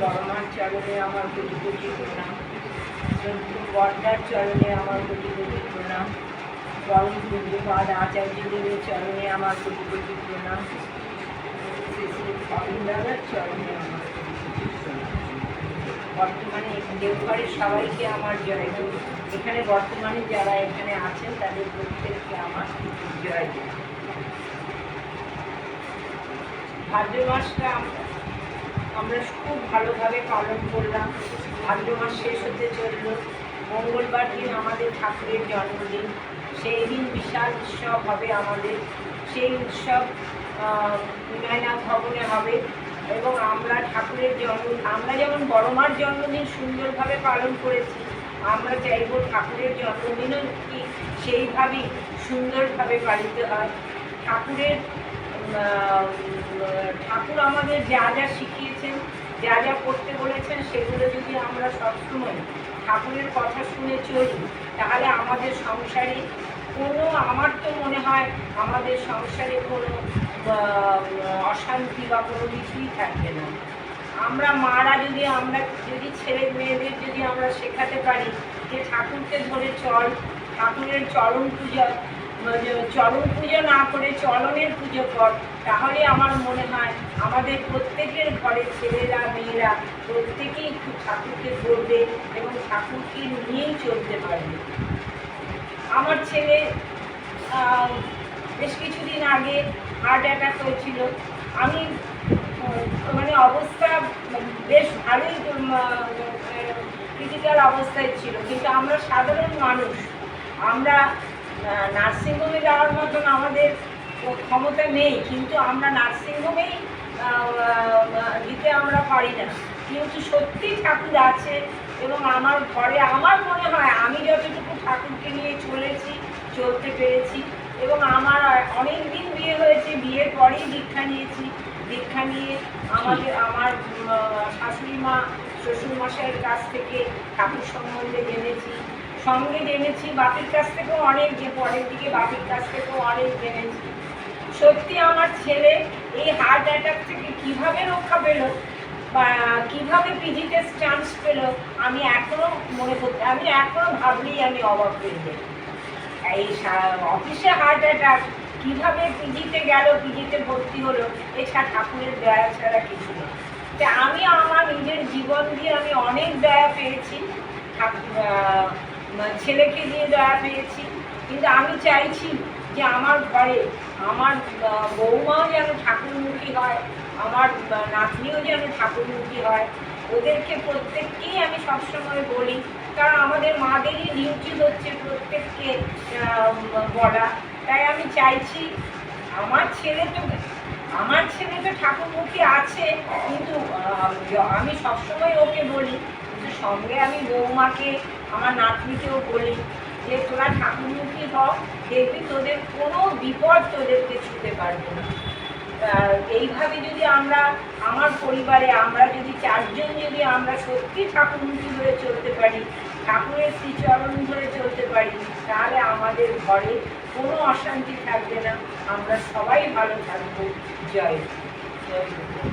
বড়মার চরণে আমার কোটি কোটি প্রণাম বর্দার চরণে আমার কোটি কোটি প্রণাম। পরম পূজ্যপাদ আচার্যদেবের চরণে আমার কোটি কোটি প্রণাম শ্রী শ্রী চরণে বর্তমানে দেওঘরের সবাইকে আমার জয় গুরু এখানে বর্তমানে যারা এখানে আছেন, তাদের প্রত্যেককে আমার জয় গুরু ভাদ্র মাসটা আমরা খুব ভালোভাবে পালন করলাম। ভাদ্র মাস শেষ হতে চলল। মঙ্গলবার দিন আমাদের ঠাকুরের জন্মদিন। সেই দিন বিশাল উৎসব হবে আমাদের। সেই উৎসব বিনয়নাথ ভবনে হবে এবং আমরা ঠাকুরের জন্ম, আমরা যেমন বড়মার জন্মদিন সুন্দরভাবে পালন করেছি, আমরা চাইব ঠাকুরের জন্মদিনও কি সেইভাবেই সুন্দরভাবে পালিত হয়। ঠাকুরের ঠাকুর আমাদের যা যা শিখিয়েছেন, যা যা করতে বলেছেন, সেগুলো যদি আমরা সবসময় ঠাকুরের কথা শুনে চলি, তাহলে আমাদের সংসারে কোনো, আমার তো মনে হয় আমাদের সংসারে কোনো অশান্তি বা কোনো কিছুই থাকবে না। আমরা মারা যদি আমরা, যদি ছেলে মেয়েদের যদি আমরা শেখাতে পারি যে ঠাকুরকে ধরে চল, ঠাকুরের চরণ পূজা চরণ পুজো না করে চলনের পুজো কর, তাহলে আমার মনে হয় আমাদের প্রত্যেকের ঘরে ছেলেরা, মেয়েরা প্রত্যেকেই একটু ঠাকুরকে করবে এবং ঠাকুরকে নিয়েই চলতে পারবে। আমার ছেলে বেশ কিছুদিন আগে হার্ট অ্যাটাক হয়েছিল। আমি মানে অবস্থা বেশ ভালোই ক্রিটিক্যাল অবস্থায় ছিল। কিন্তু আমরা সাধারণ মানুষ, আমরা নার্সিংহোমে যাওয়ার মতন আমাদের ক্ষমতা নেই, কিন্তু আমরা নার্সিংহোমেই দিতে আমরা পারি না। কিন্তু সত্যি ঠাকুর আছে এবং আমার ঘরে, আমার মনে হয় আমি যতটুকু ঠাকুরকে নিয়ে চলেছি, চলতে পেরেছি এবং আমার অনেক দিন বিয়ে হয়েছে, বিয়ের পরেই দীক্ষা নিয়েছি। দীক্ষা নিয়ে আমাদের আমার শাশুড়ি মা শ্বশুর মশাইয়ের কাছ থেকে ঠাকুর সম্বন্ধে জেনেছি। সঙ্গে জেনেছি, বাপির কাছ থেকেও অনেক যে পরের দিকে বাপির কাছ থেকেও অনেক জেনেছি। সত্যি আমার ছেলে এই হার্ট অ্যাটাক থেকে কীভাবে রক্ষা পেল বা কীভাবে পিজিতে চান্স পেল, আমি এখনও মনে করতে আমি এখনও ভাবলেই আমি অবাক হয়ে যাই। এই অফিসে হার্ট অ্যাটাক কীভাবে পিজিতে গেল পিজিতে ভর্তি হলো, এছাড়া ঠাকুরের দয়া ছাড়া কিছু না। তা আমি আমার নিজের জীবন দিয়ে আমি অনেক দয়া পেয়েছি। ঠাকুর ছেলেকে দিয়ে দয়া পেয়েছি। কিন্তু আমি চাইছি যে আমার ঘরে আমার বৌমাও যেন ঠাকুরমুখী হয়, আমার নাতনিও যেন ঠাকুরমুখী হয়। ওদেরকে প্রত্যেককেই আমি সবসময় বলি, কারণ আমাদের মাদেরই ডিউটি হচ্ছে প্রত্যেককে বলা। তাই আমি চাইছি আমার ছেলে তো, আমার ছেলে তো ঠাকুরমুখী আছে, কিন্তু আমি সবসময় ওকে বলি কিন্তু সঙ্গে আমি বৌমাকে আমার নাতনিকেও বলি যে, তোরা ঠাকুরমুখী হ দেখবি তোদের কোনো বিপদ তোদেরকে ছুতে পারবে না। এইভাবে যদি আমরা, আমার পরিবারে আমরা যদি চারজন যদি আমরা সত্যি ঠাকুরমুখী হয়ে চলতে পারি, ঠাকুরের শ্রীচরণ ধরে চলতে পারি, তাহলে আমাদের ঘরে কোনো অশান্তি থাকবে না। আমরা সবাই ভালো থাকব। জয়। জয়।